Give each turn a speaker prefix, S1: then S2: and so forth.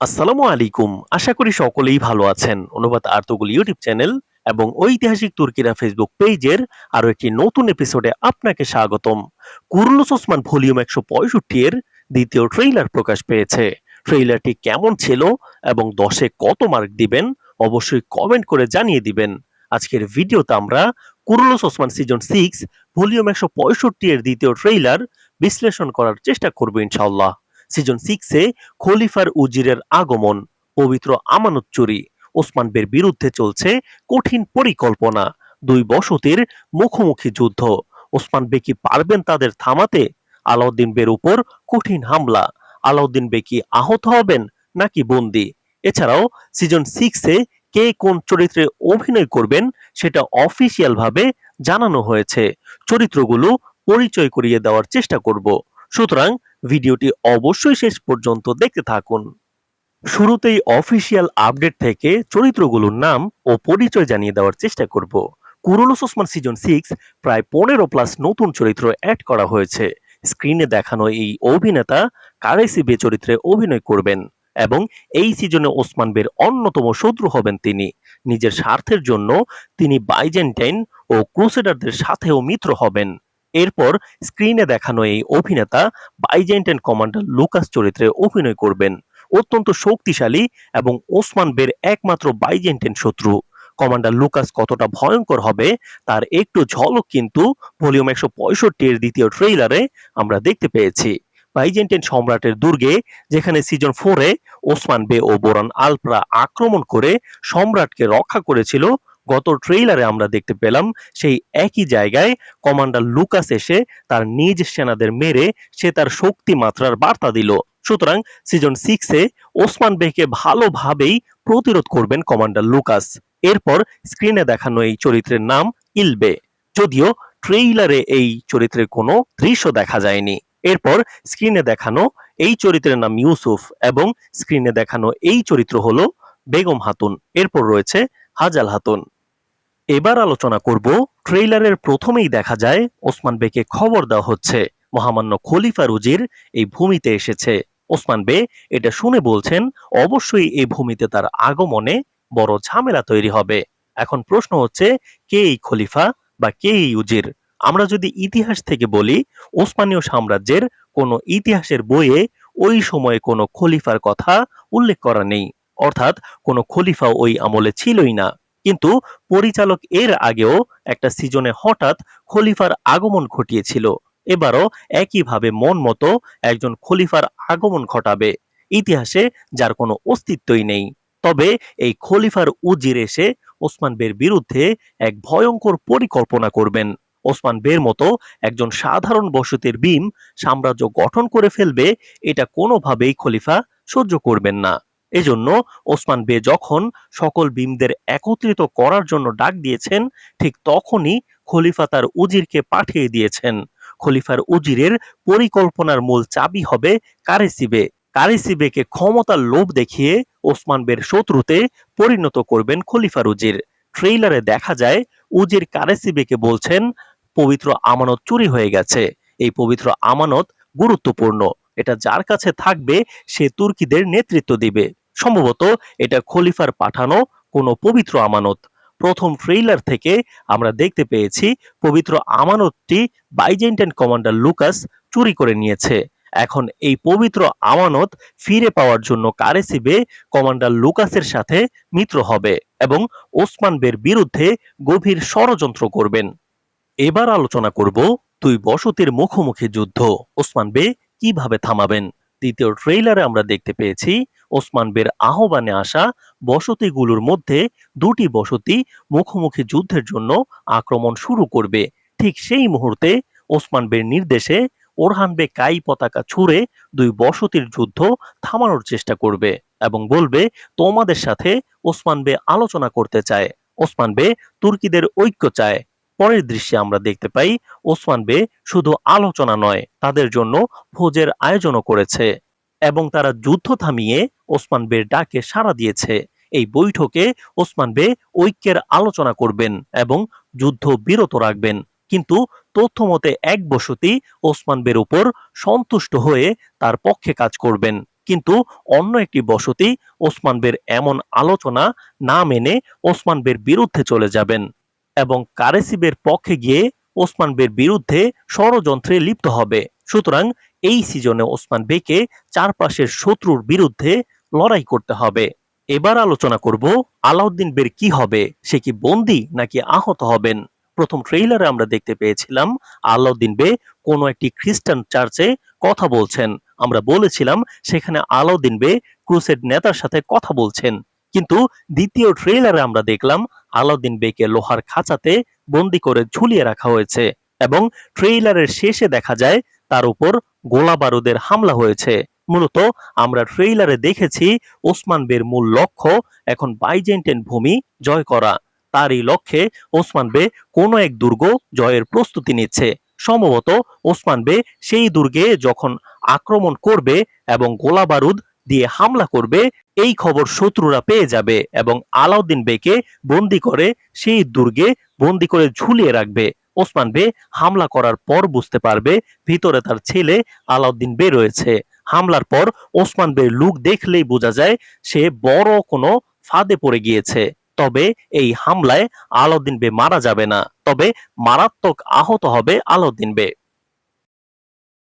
S1: আসসালামু আলাইকুম। আশা করি সকলেই ভালো আছেন। অনুবাদ আর্তগুল ইউটিউব চ্যানেল এবং ঐতিহাসিক তুর্কিরা ফেসবুক পেজের আরও একটি নতুন এপিসোডে আপনাকে স্বাগতম। কুরুলুস ওসমান ভলিউম একশো পঁয়ষট্টি এর দ্বিতীয় ট্রেইলার প্রকাশ পেয়েছে। ট্রেইলারটি কেমন ছিল এবং দশে কত মার্ক দিবেন অবশ্যই কমেন্ট করে জানিয়ে দিবেন। আজকের ভিডিওতে আমরা Kurulus Osman season six volume একশো পঁয়ষট্টি এর দ্বিতীয় ট্রেইলার বিশ্লেষণ করার চেষ্টা করব ইনশাল্লাহ সিজন সিক্সে খলিফার উজিরের আগমন, পবিত্র আমানত চুরি। ওসমান বের বিরুদ্ধে চলছে কঠিন পরিকল্পনা, দুই বসতির মুখোমুখি যুদ্ধ। ওসমান বে কি পারবেন তাদের থামাতে? আলাউদ্দিন বের উপর কঠিন হামলা। আলাউদ্দিন বে কি আহত হবেন নাকি বন্দি? এছাড়াও সিজন সিক্সে কে কোন চরিত্রে অভিনয় করবেন সেটা অফিসিয়াল ভাবে জানানো হয়েছে। চরিত্রগুলো পরিচয় করিয়ে দেওয়ার চেষ্টা করব। সুতরাং ভিডিওটি অবশ্যই শেষ পর্যন্ত দেখতে থাকুন। শুরুতেই অফিসিয়াল আপডেট থেকে চরিত্রগুলোর নাম ও পরিচয় জানিয়ে দেওয়ার চেষ্টা করব। কুরুলুস ওসমান সিজন সিক্স প্রায় পনেরো প্লাস নতুন চরিত্র অ্যাড করা হয়েছে। স্ক্রিনে দেখানো এই অভিনেতা কারেসি বে চরিত্রে অভিনয় করবেন এবং এই সিজনে ওসমান বের অন্যতম শত্রু হবেন তিনি। নিজের স্বার্থের জন্য তিনি বাইজেন্টাইন ও ক্রুসেডারদের সাথেও মিত্র হবেন। এরপর স্ক্রিনে দেখানো এই অভিনেতা বাইজেন্টাইন কমান্ডার লুকাস চরিত্রে অভিনয় করবেন। অত্যন্ত শক্তিশালী এবং ওসমান বের একমাত্র বাইজেন্টাইন শত্রু। কমান্ডার লুকাস কতটা ভয়ঙ্কর হবে, তার একটু ঝলক কিন্তু ভলিউম একশো পঁয়ষট্টি এর দ্বিতীয় ট্রেইলারে আমরা দেখতে পেয়েছি। বাইজেন্টাইন সম্রাটের দুর্গে, যেখানে সিজন ফোরে ওসমান বে ও বোরান আলপ্রা আক্রমণ করে সম্রাটকে রক্ষা করেছিল গত ট্রেইলারে আমরা দেখতে পেলাম, সেই একই জায়গায় কমান্ডার লুকাস এসে তার নিজ সেনাদের মেরে সে তার শক্তি মাত্রার বার্তা দিল। সুতরাং সিজন সিক্সে ওসমান বেহকে ভালোভাবেই প্রতিরোধ করবেন কমান্ডার লুকাস এরপর স্ক্রিনে দেখানো এই চরিত্রের নাম ইলবে। যদিও ট্রেইলারে এই চরিত্রের কোনো দৃশ্য দেখা যায়নি। এরপর স্ক্রিনে দেখানো এই চরিত্রের নাম ইউসুফ এবং স্ক্রিনে দেখানো এই চরিত্র হলো বেগম হাতুন। এরপর রয়েছে হাজাল হাতুন। এবার আলোচনা করব ট্রেইলারের প্রথমেই দেখা যায় ওসমান বেকে খবর দেওয়া হচ্ছে। মহামান্য খলিফা রুজির এই ভূমিতে এসেছে। ওসমান বে এটা শুনে বলছেন, অবশ্যই এই ভূমিতে তার আগমনে বড় ঝামেলা তৈরি হবে। এখন প্রশ্ন হচ্ছে, কে এই খলিফা বা কে এই উজির? আমরা যদি ইতিহাস থেকে বলি, ওসমানীয় সাম্রাজ্যের কোনো ইতিহাসের বইয়ে ওই সময়ে কোনো খলিফার কথা উল্লেখ করা নেই। অর্থাৎ কোনো খলিফা ওই আমলে ছিলই না। কিন্তু পরিচালক এর আগেও একটা সিজনে হঠাৎ খলিফার আগমন ঘটিয়েছিল। এবারও একইভাবে মন মতো একজন খলিফার আগমন ঘটাবে। ইতিহাসে যার কোনো অস্তিত্বই নেই। তবে এই খলিফার উজির এসে ওসমান বের বিরুদ্ধে এক ভয়ঙ্কর পরিকল্পনা করবেন। ওসমান বের মতো একজন সাধারণ বসতির বিম সাম্রাজ্য গঠন করে ফেলবে, এটা কোনোভাবেই খলিফা সহ্য করবেন না। এজন্য ওসমান বে যখন সকল বিমদের একত্রিত করার জন্য ডাক দিয়েছেন, ঠিক তখনই খলিফা তার উজিরকে পাঠিয়ে দিয়েছেন। খলিফার উজিরের পরিকল্পনার মূল চাবি হবে কারেসিবে। কারেসিবেকে ক্ষমতার লোভ দেখিয়ে ওসমান বের শত্রুতে পরিণত করবেন খলিফার উজির। ট্রেইলারে দেখা যায়, উজির কারেসিবেকে বলছেন, পবিত্র আমানত চুরি হয়ে গেছে। এই পবিত্র আমানত গুরুত্বপূর্ণ। এটা যার কাছে থাকবে, সে তুর্কিদের নেতৃত্ব দিবে। সম্ভবত এটা খলিফার পাঠানো কোনো পবিত্র আমানত। প্রথম ট্রেইলার থেকে আমরা দেখতে পেয়েছি, পবিত্র আমানতটি বাইজেন্টাইন কমান্ডার লুকাস চুরি করে নিয়েছে। এখন এই পবিত্র আমানত ফিরে পাওয়ার জন্য কারেসিবে কমান্ডার লুকাসের সাথে মিত্র হবে এবং ওসমান বের বিরুদ্ধে গভীর ষড়যন্ত্র করবেন। এবার আলোচনা করব দুই বসতির মুখোমুখি যুদ্ধ। ওসমান বে কীভাবে থামাবেন? দ্বিতীয় ট্রেইলারে আমরা দেখতে পেয়েছি, ওসমান বের আহ্বানে আসা বসতিগুলোর মধ্যে দুটি বসতি মুখোমুখি যুদ্ধের জন্য আক্রমণ শুরু করবে। ঠিক সেই মুহূর্তে ওসমান বের নির্দেশে ওরহান বে কাই পতাকা ছুঁড়ে দুই বসতির যুদ্ধ থামানোর চেষ্টা করবে এবং বলবে, তোমাদের সাথে ওসমান বে আলোচনা করতে চায়। ওসমান বে তুর্কিদের ঐক্য চায়। পরের দৃশ্যে আমরা দেখতে পাই ওসমান বে শুধু আলোচনা নয়, তাদের জন্য ভোজের আয়োজনও করেছে এবং তারা যুদ্ধ থামিয়ে ওসমান বের ডাকে সাড়া দিয়েছে। এই বৈঠকে ওসমান বে ঐক্যের আলোচনা করবেন এবং যুদ্ধ বিরত রাখবেন। কিন্তু তথ্য মতে এক বসতি ওসমান বের উপর সন্তুষ্ট হয়ে তার পক্ষে কাজ করবেন। কিন্তু অন্য একটি বসতি ওসমান বের এমন আলোচনা না মেনে ওসমান বের বিরুদ্ধে চলে যাবেন। এবং কারেসিবের পক্ষে গিয়ে ওসমান বের বিরুদ্ধে ষড়যন্ত্রে লিপ্ত হবে। সুতরাং এই সিজনে ওসমান বেকে চারপাশের শত্রুর বিরুদ্ধে লড়াই করতে হবে। এবার আলোচনা করব আলাউদ্দিন বের কি হবে, সে কি বন্দী নাকি আহত হবেন? প্রথম ট্রেইলারে আমরা দেখতে পেয়েছিলাম আলাউদ্দিন বে কোনো একটি খ্রিস্টান চার্চে কথা বলছেন। আমরা বলেছিলাম সেখানে আলাউদ্দিন বে ক্রুসেড নেতার সাথে কথা বলছেন। কিন্তু দ্বিতীয় ট্রেইলারে আমরা দেখলাম আলাউদ্দিন বেকে লোহার খাঁচাতে বন্দি করে ঝুলিয়ে রাখা হয়েছে এবং ট্রেইলারের শেষে দেখা যায় তার উপর গোলা বারুদের হামলা হয়েছে। মূলত আমরা ট্রেইলারে দেখেছি ওসমান বের মূল লক্ষ্য এখন বাইজেন্টেন ভূমি জয় করা। তার এই লক্ষ্যে ওসমান বে কোনো এক দুর্গ জয়ের প্রস্তুতি নিচ্ছে। সম্ভবত ওসমান বে সেই দুর্গে যখন আক্রমণ করবে এবং গোলা বারুদ দিয়ে হামলা করবে এই খবর শত্রুরা পেয়ে যাবে এবং আলাউদ্দিন বেকে বন্দি করে সেই দুর্গে বন্দি করে ঝুলিয়ে রাখবে। ওসমান বে হামলা করার পর বুঝতে পারবে ভিতরে তার ছেলে আলাউদ্দিন বে রয়েছে। হামলার পর ওসমান বের লুক দেখলেই বোঝা যায় সে বড় কোনো ফাঁদে পড়ে গিয়েছে। তবে এই হামলায় আলাউদ্দিন বে মারা যাবে না। তবে মারাত্মক আহত হবে আলাউদ্দিন বে।